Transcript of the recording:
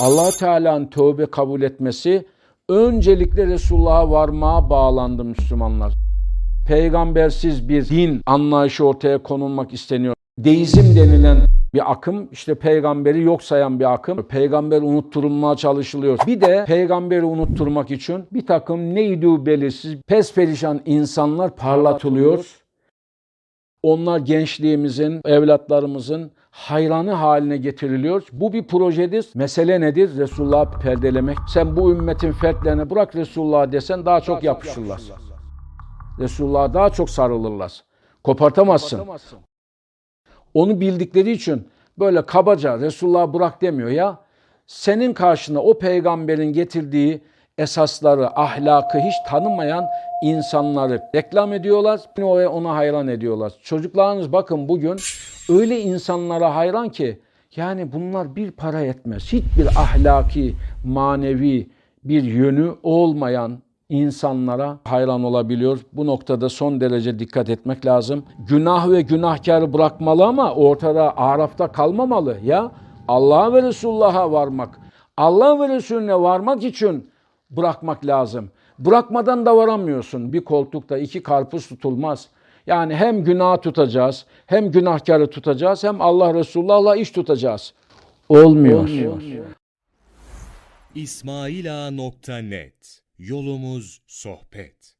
allah Teala'nın tövbe kabul etmesi öncelikle Resulullah'a varmaya bağlandı Müslümanlar. Peygambersiz bir din anlayışı ortaya konulmak isteniyor. Deizm denilen bir akım işte peygamberi yok sayan bir akım. Peygamber unutturulmaya çalışılıyor. Bir de peygamberi unutturmak için bir takım neydi belirsiz pesperişan insanlar parlatılıyor. Onlar gençliğimizin, evlatlarımızın hayranı haline getiriliyor. Bu bir projedir. Mesele nedir? Resulullah'ı perdelemek. Sen bu ümmetin fertlerine bırak Resulullah'ı desen daha çok yapışırlar. Resulullah'a daha çok sarılırlar. Kopartamazsın. Onu bildikleri için böyle kabaca Resulullah'ı bırak demiyor ya. Senin karşına o peygamberin getirdiği esasları, ahlakı hiç tanımayan insanları reklam ediyorlar. Ona ona hayran ediyorlar. Çocuklarınız bakın bugün öyle insanlara hayran ki yani bunlar bir para etmez. Hiçbir ahlaki, manevi bir yönü olmayan insanlara hayran olabiliyor. Bu noktada son derece dikkat etmek lazım. Günah ve günahkarı bırakmalı ama ortada Araf'ta kalmamalı ya. Allah'a ve Resulullah'a varmak, Allah ve Resulüne varmak için bırakmak lazım. Bırakmadan da varamıyorsun. Bir koltukta iki karpuz tutulmaz. Yani hem günah tutacağız, hem günahkarı tutacağız, hem Allah Resulullah'la iş tutacağız. Olmuyor. İsmaila.net Yolumuz sohbet.